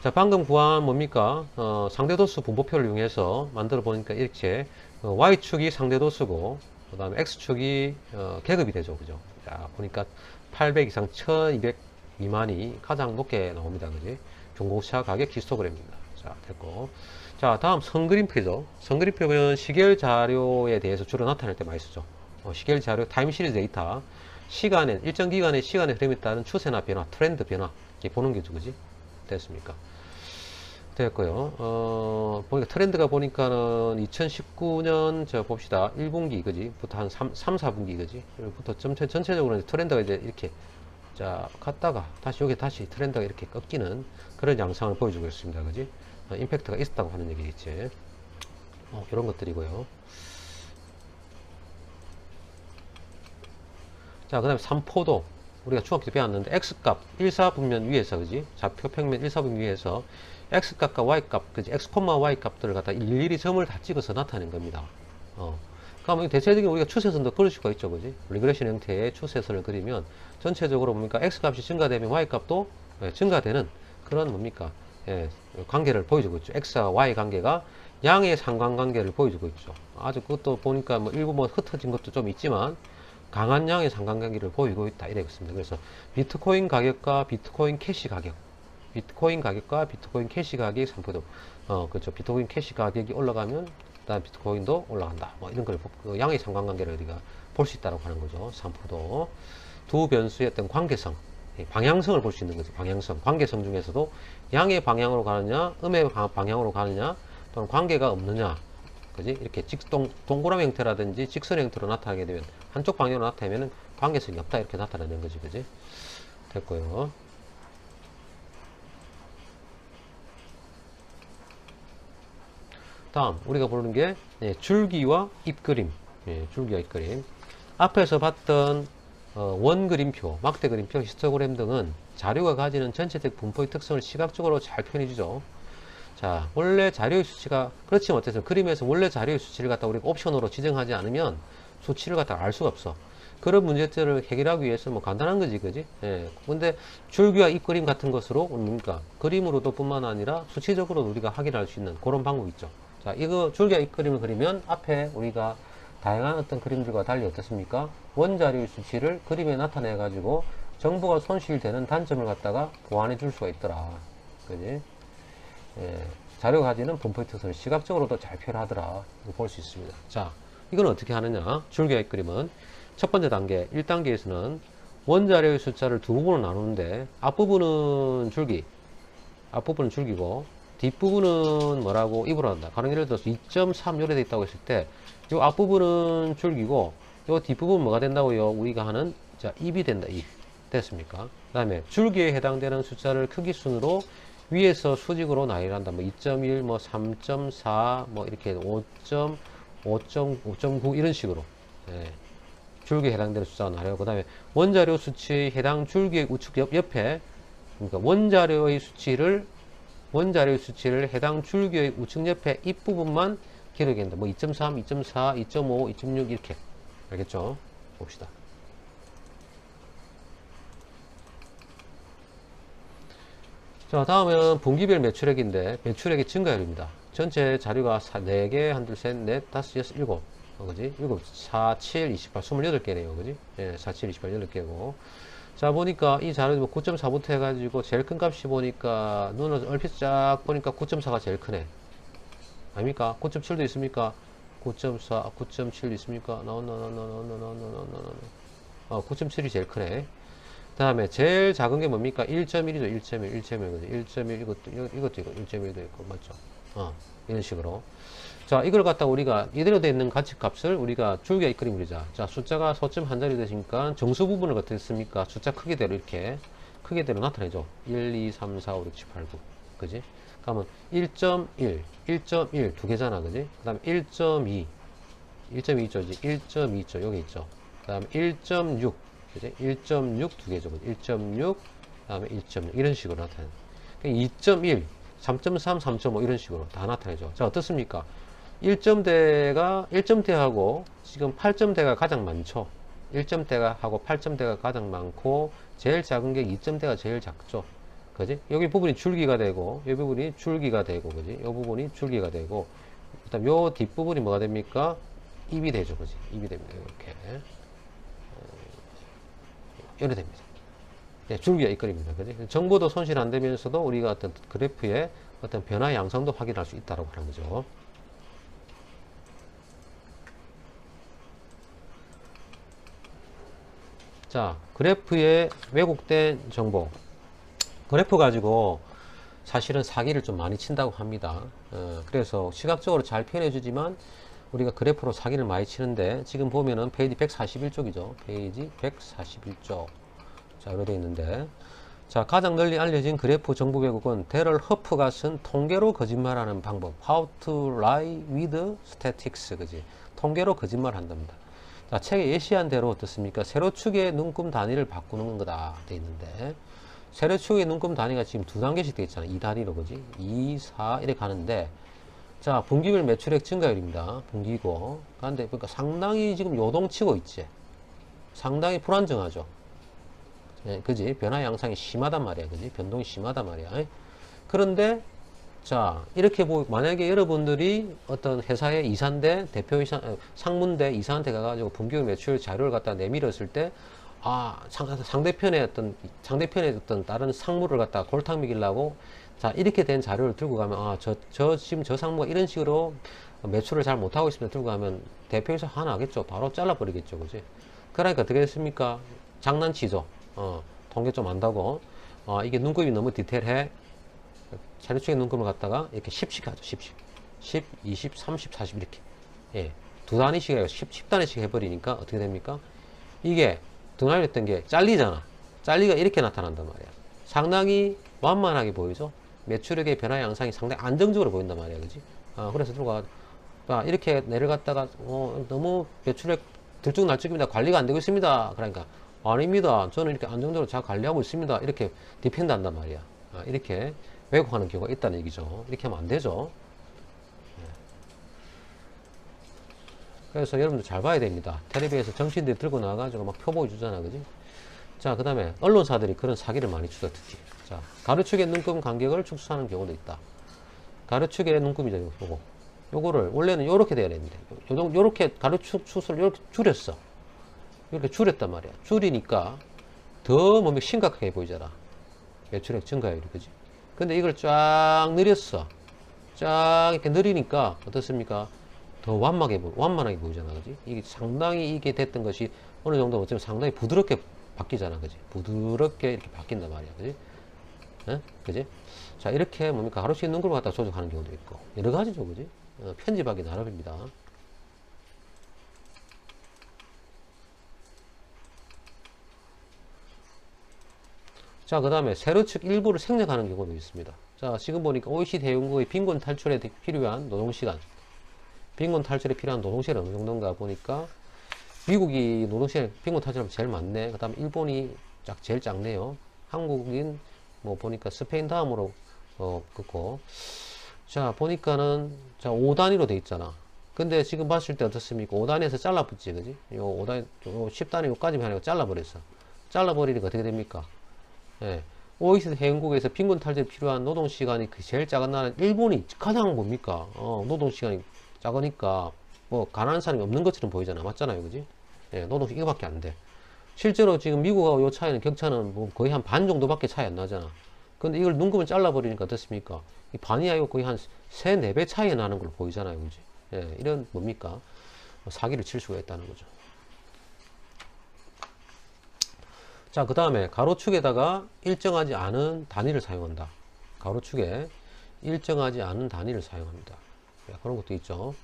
자, 방금 구한 뭡니까? 어, 상대도수 분포표를 이용해서 만들어 보니까 이렇게 어, Y축이 상대도수고 그 다음에 X축이 어, 계급이 되죠. 그죠? 자, 보니까 800 이상 1200 미만이 가장 높게 나옵니다. 그지? 중고차 가격 히스토그램입니다. 자, 됐고. 자, 다음 선그림표죠. 선그림표는 시계열 자료에 대해서 주로 나타낼 때 많이 쓰죠. 어, 시계열 자료 타임 시리즈 데이터 시간에 일정 기간의 시간의 흐름에 따른 추세나 변화, 트렌드 변화 이렇게 보는 게죠. 그지? 됐습니까? 됐고요. 어, 보니까 트렌드가 보니까는 2019년 저 봅시다. 1분기 그지? 부터 한 3, 3 4분기 그지? 부터 전체 전체적으로 이제 트렌드가 이제 이렇게 자 갔다가 다시 여기 다시 트렌드가 이렇게 꺾이는 그런 양상을 보여주고 있습니다. 그지? 어, 임팩트가 있었다고 하는 얘기겠지. 어, 이런 것들이고요. 자, 그 다음에 3포도. 우리가 중학교 때 배웠는데, X값, 1사분면 위에서, 그지? 좌표 평면 1사분면 위에서, X값과 Y값, 그지? X, Y 값들을 갖다 일일이 점을 다 찍어서 나타낸 겁니다. 어. 그러면 대체적인 우리가 추세선도 그릴 수가 있죠, 그지? 리그레션 형태의 추세선을 그리면, 전체적으로 뭡니까? X값이 증가되면 Y값도 예, 증가되는 그런 뭡니까? 예, 관계를 보여주고 있죠. X와 Y 관계가 양의 상관관계를 보여주고 있죠. 아주 그것도 보니까 뭐 일부 뭐 흩어진 것도 좀 있지만, 강한 양의 상관관계를 보이고 있다 이랬습니다. 그래서 비트코인 가격과 비트코인 캐시 가격, 비트코인 가격과 비트코인 캐시 가격이 상표도 어 그렇죠. 비트코인 캐시 가격이 올라가면 그다음 비트코인도 올라간다. 뭐 이런 걸 그 양의 상관관계를 우리가 볼 수 있다고 하는 거죠. 상표도 두 변수의 어떤 관계성, 방향성을 볼 수 있는 거죠. 방향성, 관계성 중에서도 양의 방향으로 가느냐, 음의 방향으로 가느냐, 또는 관계가 없느냐, 그지? 이렇게 직동, 동그라미 형태라든지 직선 형태로 나타나게 되면 한쪽 방향으로 나타내면 관계성이 없다 이렇게 나타나는 거지, 그지? 됐고요. 다음 우리가 보는 게 예, 줄기와 잎그림, 예, 줄기와 잎그림. 앞에서 봤던 어, 원 그림표, 막대 그림표, 히스토그램 등은 자료가 가지는 전체적 분포의 특성을 시각적으로 잘 표현해 주죠. 자, 원래 자료의 수치가 그렇지만 어쨌든 그림에서 원래 자료의 수치를 갖다 우리가 옵션으로 지정하지 않으면 수치를 갖다 알 수가 없어. 그런 문제들을 해결하기 위해서 뭐 간단한 거지, 그지? 예. 근데 줄기와 입그림 같은 것으로 뭡니까? 그림으로도 뿐만 아니라 수치적으로도 우리가 확인할 수 있는 그런 방법이 있죠. 자, 이거 줄기와 입그림을 그리면 앞에 우리가 다양한 어떤 그림들과 달리 어떻습니까? 원자료의 수치를 그림에 나타내 가지고 정보가 손실되는 단점을 갖다가 보완해 줄 수가 있더라. 그지? 예, 자료 가지는 분포의 특성을 시각적으로도 잘 표현하더라. 볼 수 있습니다. 자, 이건 어떻게 하느냐? 줄기의 그림은 첫 번째 단계, 1단계에서는 원자료의 숫자를 두 부분으로 나누는데 앞부분은 줄기, 앞부분은 줄기고 뒷부분은 뭐라고 입으로 한다. 가령 예를 들어서 2.3 요래 돼 있다고 했을 때 이 앞부분은 줄기고 이 뒷부분은 뭐가 된다고요? 우리가 하는 자, 입이 된다. 입. 됐습니까? 그 다음에 줄기에 해당되는 숫자를 크기 순으로 위에서 수직으로 나열한다. 뭐 2.1, 뭐 3.4, 뭐 이렇게 5. 5.5.9 이런 식으로 예. 줄기에 해당되는 숫자가 나열하고 그 다음에 원자료 수치의 해당 줄기의 우측 옆, 옆에 그러니까 원자료의 수치를 원자료의 수치를 해당 줄기의 우측 옆에 잎부분만 기록해야 된다. 뭐 2.3, 2.4, 2.5, 2.6 이렇게 알겠죠? 봅시다. 자, 다음은 분기별 매출액인데 매출액의 증가율입니다. 전체 자료가 4개, 1, 2, 3, 4, 5, 6, 7. 어, 그지? 7, 4, 7, 28, 28개네요. 그지? 예, 4, 7, 28, 8개고. 자, 보니까 이 자료 9.4부터 뭐 해가지고 제일 큰 값이 보니까 눈을 얼핏 쫙 보니까 9.4가 제일 크네. 아닙니까? 9.7도 있습니까? 9.4, 9.7 있습니까? 나온나, 나온나, 나온나, 나온나, 나온나. 어, 9.7이 제일 크네. 다음에 제일 작은 게 뭡니까? 1.1이죠. 1.1, 1.1, 1.1 이것도 이것도 이거 1.1도 있고 맞죠? 어, 이런 식으로. 자, 이걸 갖다 우리가 이대로 되어 있는 가치 값을 우리가 줄기와 그림 그리자. 자, 숫자가 소점 한 자리 되시니까 정수 부분을 어떻게 씁니까? 숫자 크기대로 이렇게 크기대로 나타내죠. 1, 2, 3, 4, 5, 6, 7, 8, 9. 그지? 그러면 1.1, 1.1 두 개잖아. 그지? 그 다음에 1.2, 1.2 있죠. 1.2 있죠. 여기 있죠. 그 다음에 1.6, 그지? 1.6 두 개죠. 1.6, 그 다음에 1.6 이런 식으로 나타내는. 2.1, 3.3, 3.5 이런 식으로 다 나타내죠. 자, 어떻습니까? 1점대가 1점대하고 지금 8점대가 가장 많죠. 1점대가 하고 8점대가 가장 많고 제일 작은 게 2점대가 제일 작죠. 그 그지? 여기 부분이 줄기가 되고, 이 부분이 줄기가 되고, 그지? 이 부분이 줄기가 되고, 그 다음 요 뒷부분이 뭐가 됩니까? 입이 되죠, 그지? 입이 됩니다. 이렇게. 어, 이렇게 됩니다. 네, 줄기가 이끌입니다. 정보도 손실 안 되면서도 우리가 어떤 그래프의 어떤 변화 양상도 확인할 수 있다고 하는 거죠. 자, 그래프의 왜곡된 정보. 그래프 가지고 사실은 사기를 좀 많이 친다고 합니다. 어, 그래서 시각적으로 잘 표현해 주지만 우리가 그래프로 사기를 많이 치는데 지금 보면은 페이지 141쪽이죠. 페이지 141쪽. 자, 이렇게 있는데 자, 가장 널리 알려진 그래프 정보 왜곡은 데럴 허프가 쓴 통계로 거짓말하는 방법. How to lie with statistics. 그지? 통계로 거짓말 한답니다. 자, 책에 예시한 대로 어떻습니까? 세로축의 눈금 단위를 바꾸는 거다. 돼 있는데. 세로축의 눈금 단위가 지금 두 단계씩 되어 있잖아. 2단위로, 그지? 2, 4, 이렇게 가는데. 자, 분기별 매출액 증가율입니다. 분기고. 그런데, 그러니까 상당히 지금 요동치고 있지. 상당히 불안정하죠. 예, 그지? 변화 양상이 심하단 말이야. 그지? 변동이 심하단 말이야. 그런데, 자, 이렇게 보, 만약에 여러분들이 어떤 회사의 이사인데, 대표 이사, 어, 상무인데 이사한테 가 가지고 분기별 매출 자료를 갖다 내밀었을 때, 아, 상, 상대편의 어떤, 상대편의 어떤 다른 상무를 갖다 골탕 먹이려고, 자, 이렇게 된 자료를 들고 가면, 아, 저, 저, 지금 저 상무가 이런 식으로 매출을 잘 못하고 있으면 들고 가면 대표이사 하나 하겠죠. 바로 잘라버리겠죠. 그지? 그러니까 어떻게 됐습니까? 장난치죠. 어, 통계 좀 안다고. 어, 이게 눈금이 너무 디테일해. 차례축의 눈금을 갖다가 이렇게 10씩 하죠. 10씩. 10, 20, 30, 40 이렇게. 예. 두 단위씩 해요. 10, 10단위씩 해버리니까 어떻게 됩니까? 이게 등하였던 게 잘리잖아. 잘리가 이렇게 나타난단 말이야. 상당히 완만하게 보이죠? 매출액의 변화 양상이 상당히 안정적으로 보인단 말이야. 그지? 아, 그래서 들어가, 아, 이렇게 내려갔다가, 어, 너무 매출액 들쭉날쭉입니다. 관리가 안 되고 있습니다. 그러니까, 아닙니다. 저는 이렇게 안정적으로 잘 관리하고 있습니다. 이렇게 디펜드 한단 말이야. 아, 이렇게 왜곡하는 경우가 있다는 얘기죠. 이렇게 하면 안 되죠. 네. 그래서 여러분들 잘 봐야 됩니다. 텔레비에서 정치인들이 들고 나와가지고 막 표 보여주잖아. 그지? 자, 그 다음에 언론사들이 그런 사기를 많이 치다 특히. 자, 가로축의 눈금 간격을 축소하는 경우도 있다. 가로축의 눈금이죠. 요거. 요거를 원래는 요렇게 돼야 되는데 요, 요렇게 가로축 축소를 요렇게 줄였어. 이렇게 줄였단 말이야. 줄이니까 더 몸이 심각하게 보이잖아. 매출액 증가율이, 그지? 근데 이걸 쫙 늘렸어. 쫙 이렇게 늘리니까 어떻습니까? 더 완만하게, 보- 완만하게 보이잖아. 그지? 이게 상당히 이게 됐던 것이 어느 정도 어쩌면 상당히 부드럽게 바뀌잖아. 그지? 부드럽게 이렇게 바뀐단 말이야. 그지? 예? 그지? 자, 이렇게 뭡니까? 하루씩 있는 걸 갖다 조정하는 경우도 있고. 여러 가지죠. 그지? 어, 편집하기 나름입니다. 자, 그 다음에 세로 측 일부를 생략하는 경우도 있습니다. 자, 지금 보니까 OECD 연구의 빈곤 탈출에 필요한 노동시간. 빈곤 탈출에 필요한 노동시간이 어느 정도인가 보니까 미국이 노동시간 빈곤 탈출하면 제일 많네. 그 다음에 일본이 작, 제일 작네요. 한국인 뭐 보니까 스페인 다음으로 어, 그고 자, 보니까는 자, 5단위로 돼 있잖아. 근데 지금 봤을 때 어떻습니까? 5단위에서 잘라붙지, 그지? 요 5단위, 요 10단위 요까지만 하니까 잘라버렸어. 잘라버리니까 어떻게 됩니까? 예. OECD 회원국에서 빈곤 탈출에 필요한 노동 시간이 그 제일 작은 나라는 일본이 가장 뭡니까? 어, 노동 시간이 작으니까 뭐 가난한 사람이 없는 것처럼 보이잖아. 맞잖아요. 그지? 예, 노동 시간 이거밖에 안 돼. 실제로 지금 미국하고 요 차이는 격차는 뭐 거의 한 반 정도밖에 차이 안 나잖아. 근데 이걸 눈금을 잘라버리니까 어떻습니까? 이 반이 아니고 거의 한 세, 네 배 차이 나는 걸로 보이잖아요. 그지? 예, 이런 뭡니까? 사기를 칠 수가 있다는 거죠. 자, 그 다음에 가로축에다가 일정하지 않은 단위를 사용한다. 가로축에 일정하지 않은 단위를 사용합니다. 네, 그런 것도 있죠.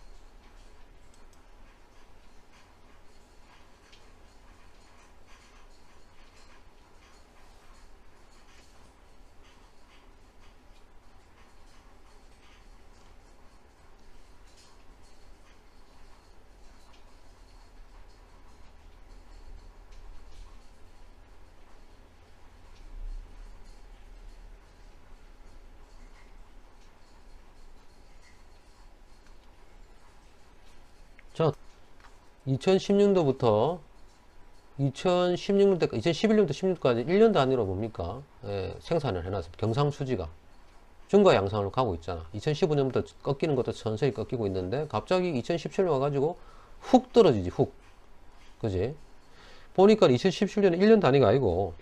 자, 2016년도부터 2016년대, 2011년도 16년까지 1년 단위로 뭡니까? 예, 생산을 해놨어. 경상수지가. 증가 양상으로 가고 있잖아. 2015년부터 꺾이는 것도 천천히 꺾이고 있는데, 갑자기 2017년 와가지고 훅 떨어지지, 훅. 그지? 보니까 2017년에 1년 단위가 아니고,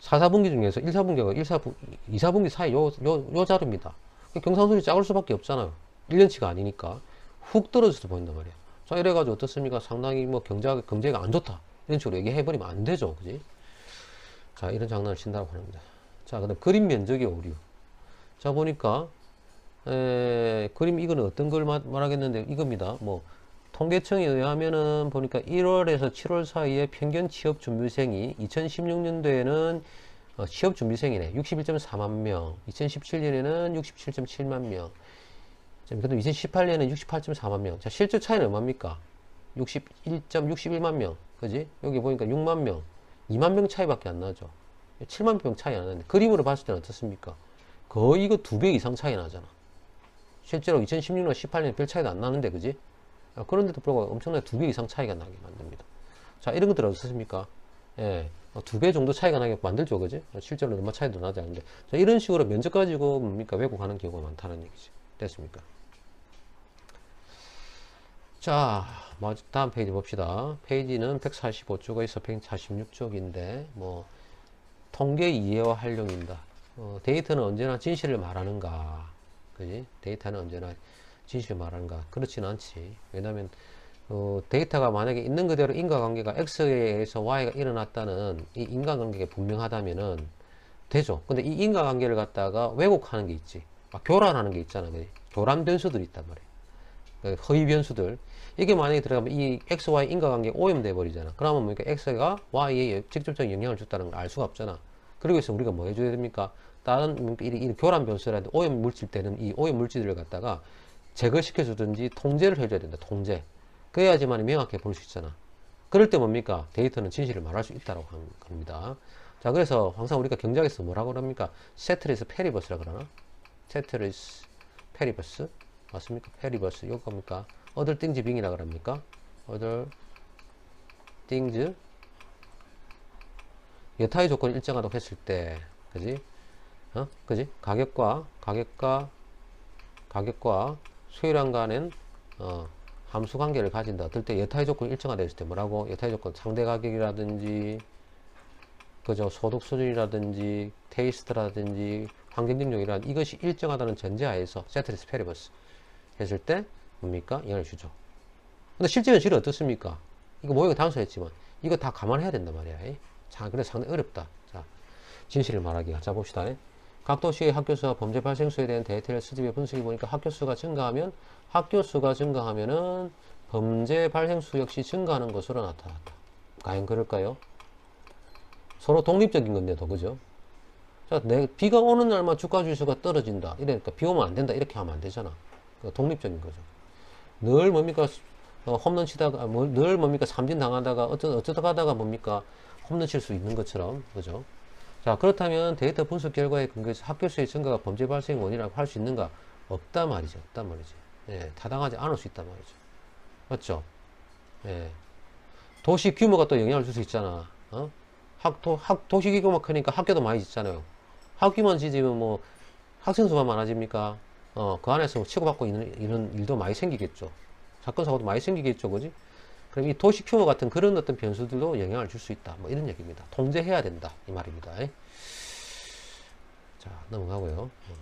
4, 4분기 중에서 1, 4분기가 1, 4분, 2, 4분기 사이 요, 요, 요 자리입니다. 경상수지 작을 수밖에 없잖아요. 1년치가 아니니까. 훅 떨어져서 보인단 말이야. 자, 이래가지고 어떻습니까? 상당히 뭐 경제가, 경제가 안 좋다. 이런 식으로 얘기해 버리면 안 되죠. 그지? 자, 이런 장난을 친다고 합니다. 자, 그 다음 그림 면적의 오류. 자, 보니까, 에, 그림 이거는 어떤 걸 말, 말하겠는데 이겁니다. 뭐, 통계청에 의하면은 보니까 1월에서 7월 사이에 평균 취업 준비생이 2016년도에는 어, 취업 준비생이네. 61.4만 명. 2017년에는 67.7만 명. 근데 2018년에는 68.4만 명. 자, 실제 차이는 얼마입니까? 61.61만 명. 그지? 여기 보니까 6만 명. 2만 명 차이밖에 안 나죠. 7만 명 차이 안 나는데 그림으로 봤을 때는 어떻습니까? 거의 이거 두 배 이상 차이 나잖아. 실제로 2016년, 18년 별 차이도 안 나는데, 그지? 아, 그런데도 불구하고 엄청나게 두 배 이상 차이가 나게 만듭니다. 자, 이런 것들 어떻습니까? 예, 두 배 정도 차이가 나게 만들죠, 그지? 실제로 얼마 차이도 나지 않는데. 자, 이런 식으로 면접 가지고 뭡니까? 왜곡하는 경우가 많다는 얘기지. 됐습니까? 자, 뭐, 다음 페이지 봅시다. 페이지는 145쪽에 있어 146쪽인데, 뭐, 통계 이해와 활용인다. 어, 데이터는 언제나 진실을 말하는가. 그지? 데이터는 언제나 진실을 말하는가. 그렇지는 않지. 왜냐면, 어, 데이터가 만약에 있는 그대로 인과관계가 X에 의해서 Y가 일어났다는 이 인과관계가 분명하다면은 되죠. 근데 이 인과관계를 갖다가 왜곡하는 게 있지. 막 교란하는 게 있잖아. 그지? 교란 변수들이 있단 말이야. 그 허위 변수들. 이게 만약에 들어가면 이 X, Y 인과관계 오염돼 버리잖아. 그러면 뭡니까? X가 Y에 직접적인 영향을 줬다는 걸 알 수가 없잖아. 그러기 위해서 우리가 뭐 해줘야 됩니까? 다른 이, 이 교란 변수라든지 오염 물질 때는 이 오염 물질들을 갖다가 제거시켜 주든지 통제를 해줘야 된다. 통제. 그래야지만 명확하게 볼 수 있잖아. 그럴 때 뭡니까? 데이터는 진실을 말할 수 있다고 하는 겁니다. 자, 그래서 항상 우리가 경작에서 뭐라고 그럽니까? 세트리스 페리버스라 그러나? 세트리스 페리버스 맞습니까? 페리버스 이거 겁니까? 어들 띵즈 빙이라 그럽니까? 띵즈 여타의 조건이 일정하다고 했을 때 그지? 어? 그지? 가격과 가격과 가격과 수요량 간엔 어, 함수 관계를 가진다. 어떨 때 여타의 조건이 일정하다 했을 때 뭐라고? 여타의 조건 상대 가격이라든지 그죠? 소득 수준이라든지 테이스트라든지 환경 능력이라 이것이 일정하다는 전제하에서 세트리스 페리버스 했을 때 뭡니까? 영향을 주죠. 근데 실제 현실은 어떻습니까? 이거 모형이 단순했지만 이거 다 감안해야 된단 말이야. 이. 자, 그래서 상당히 어렵다. 자, 진실을 말하기가. 자, 봅시다. 이. 각 도시의 학교 수와 범죄 발생 수에 대한 데이터를 수집해 분석해 보니까 학교 수가 증가하면 학교 수가 증가하면은 범죄 발생 수 역시 증가하는 것으로 나타났다. 과연 그럴까요? 서로 독립적인 건데도 그죠? 자, 내 비가 오는 날만 주가 지수가 떨어진다. 이러니까 비 오면 안 된다. 이렇게 하면 안 되잖아. 그 독립적인 거죠. 늘 뭡니까 어, 홈런 치다가 뭐, 늘 뭡니까 삼진 당하다가 어쩌 어쩌다 가다가 뭡니까 홈런 칠 수 있는 것처럼 그죠? 자 그렇다면 데이터 분석 결과에 근거해서 학교 수의 증가가 범죄 발생 원인이라고 할 수 있는가? 없단 말이죠. 없단 말이죠. 예, 타당하지 않을 수 있단 말이죠. 맞죠? 예. 도시 규모가 또 영향을 줄 수 있잖아. 어? 학, 도, 학, 도시 규모가 크니까 학교도 많이 짓잖아요. 학교만 지지면 뭐 학생 수만 많아집니까? 어, 그 안에서 치고받고 있는 이런 일도 많이 생기겠죠. 사건 사고도 많이 생기겠죠, 그지? 그럼 이 도시 규모 같은 그런 어떤 변수들도 영향을 줄 수 있다. 뭐 이런 얘기입니다. 통제해야 된다 이 말입니다. 자 넘어가고요.